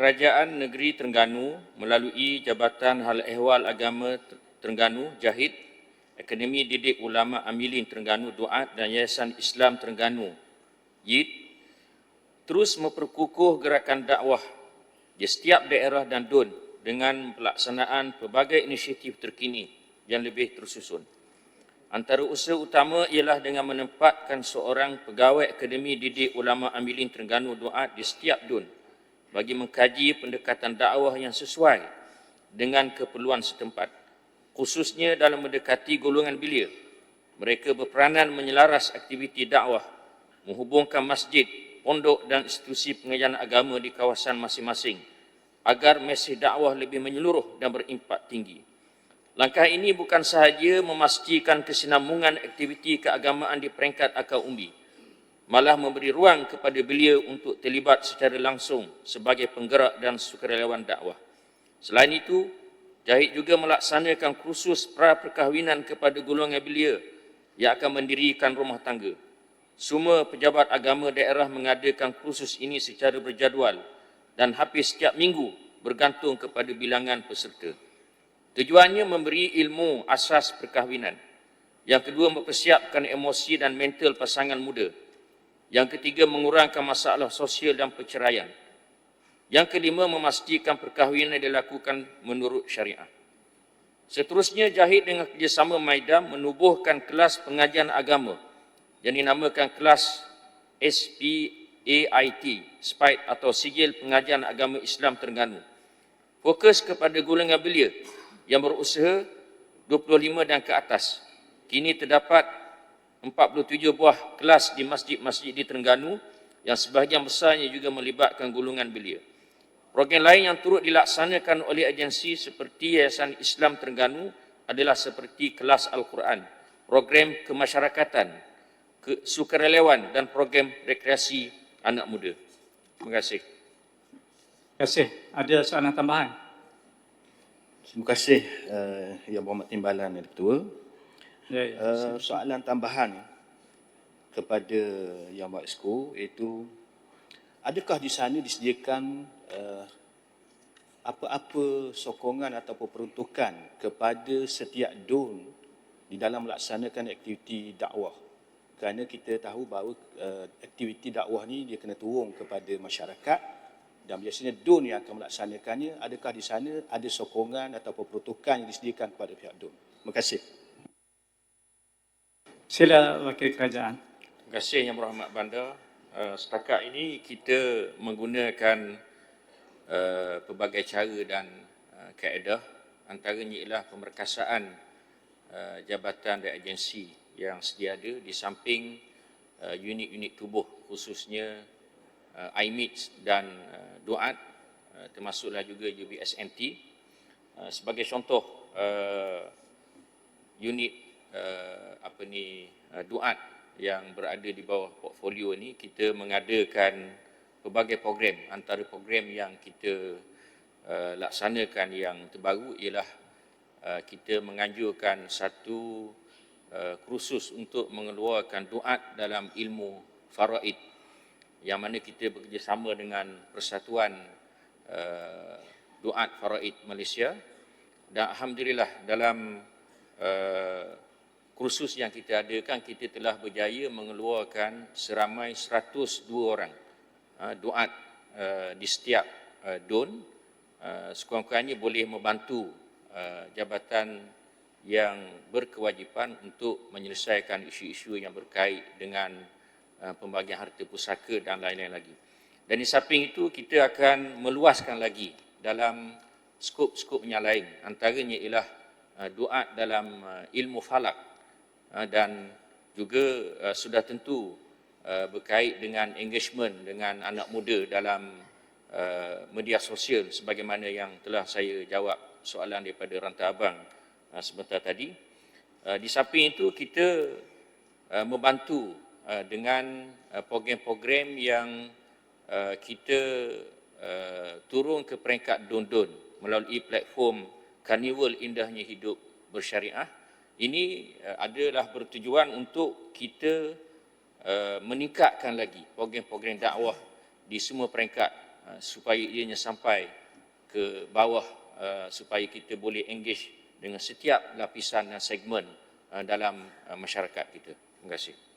Kerajaan Negeri Terengganu melalui Jabatan Hal Ehwal Agama Terengganu Jahid, Akademi Didik Ulama Amilin Terengganu Duat dan Yayasan Islam Terengganu YID terus memperkukuh gerakan dakwah di setiap daerah dan DUN dengan pelaksanaan pelbagai inisiatif terkini yang lebih tersusun. Antara usaha utama ialah dengan menempatkan seorang pegawai Akademi Didik Ulama Amilin Terengganu Duat di setiap DUN bagi mengkaji pendekatan dakwah yang sesuai dengan keperluan setempat. Khususnya dalam mendekati golongan belia mereka berperanan menyelaras aktiviti dakwah menghubungkan masjid pondok dan institusi pengajian agama di kawasan masing-masing agar mesej dakwah lebih menyeluruh dan berimpak tinggi. Langkah ini bukan sahaja memastikan kesinambungan aktiviti keagamaan di peringkat akar umbi malah memberi ruang kepada beliau untuk terlibat secara langsung sebagai penggerak dan sukarelawan dakwah. Selain itu, Jahid juga melaksanakan kursus pra perkahwinan kepada golongan belia yang akan mendirikan rumah tangga. Semua pejabat agama daerah mengadakan kursus ini secara berjadual dan hampir setiap minggu bergantung kepada bilangan peserta. Tujuannya memberi ilmu asas perkahwinan. Yang kedua, mempersiapkan emosi dan mental pasangan muda yang ketiga, mengurangkan masalah sosial dan perceraian. Yang kelima, memastikan perkahwinan dilakukan menurut syariah. Seterusnya, Jahid dengan kerjasama Maidam menubuhkan kelas pengajian agama yang dinamakan kelas SPAIT, SPAIT atau Sijil Pengajian Agama Islam Terengganu. Fokus kepada golongan belia yang berusaha 25 dan ke atas. Kini terdapat 47 buah kelas di masjid-masjid di Terengganu yang sebahagian besarnya juga melibatkan golongan belia. Program lain yang turut dilaksanakan oleh agensi seperti Yayasan Islam Terengganu adalah seperti kelas Al-Quran, program kemasyarakatan, ke sukarelawan dan program rekreasi anak muda. Terima kasih. Terima kasih. Ada soalan tambahan? Terima kasih uh, Yang Berhormat Timbalan Yang Ketua. Ya, ya. Uh, soalan tambahan kepada Yang Mak Esko iaitu adakah di sana disediakan uh, apa-apa sokongan atau peruntukan kepada setiap DUN di dalam melaksanakan aktiviti dakwah? Kerana kita tahu bahawa uh, aktiviti dakwah ni dia kena turun kepada masyarakat dan biasanya DUN yang akan melaksanakannya adakah di sana ada sokongan atau peruntukan yang disediakan kepada pihak DUN terima kasih Sila Wakil Kerajaan. Terima kasih Yang Berhormat Bandar. Uh, setakat ini kita menggunakan uh, pelbagai cara dan uh, kaedah antaranya ialah pemerkasaan uh, jabatan dan agensi yang sedia ada di samping uh, unit-unit tubuh khususnya uh, IMITS dan uh, DOAT uh, termasuklah juga UBSNT uh, sebagai contoh uh, unit uh, apa ni uh, duat yang berada di bawah portfolio ini kita mengadakan pelbagai program. Antara program yang kita uh, laksanakan yang terbaru ialah uh, kita menganjurkan satu uh, kursus untuk mengeluarkan duat dalam ilmu faraid yang mana kita bekerjasama dengan Persatuan uh, Duat Faraid Malaysia. Dan alhamdulillah dalam uh, kursus yang kita adakan kita telah berjaya mengeluarkan seramai 102 orang uh, duat uh, di setiap uh, DUN uh, sekurang-kurangnya boleh membantu uh, jabatan yang berkewajipan untuk menyelesaikan isu-isu yang berkait dengan uh, pembagian harta pusaka dan lain-lain lagi. Dan di samping itu kita akan meluaskan lagi dalam skop-skop yang lain. Antaranya ialah uh, doa dalam uh, ilmu falak dan juga uh, sudah tentu uh, berkait dengan engagement dengan anak muda dalam media sosial sebagaimana yang telah saya jawab soalan daripada Rantai Abang sebentar tadi. Di samping itu kita membantu dengan program-program yang kita turun ke peringkat don-don melalui platform Carnival Indahnya Hidup Bersyariah ini uh, adalah bertujuan untuk kita uh, meningkatkan lagi program-program dakwah di semua peringkat uh, supaya ianya sampai ke bawah supaya kita boleh engage dengan setiap lapisan dan segmen dalam masyarakat kita. Terima kasih.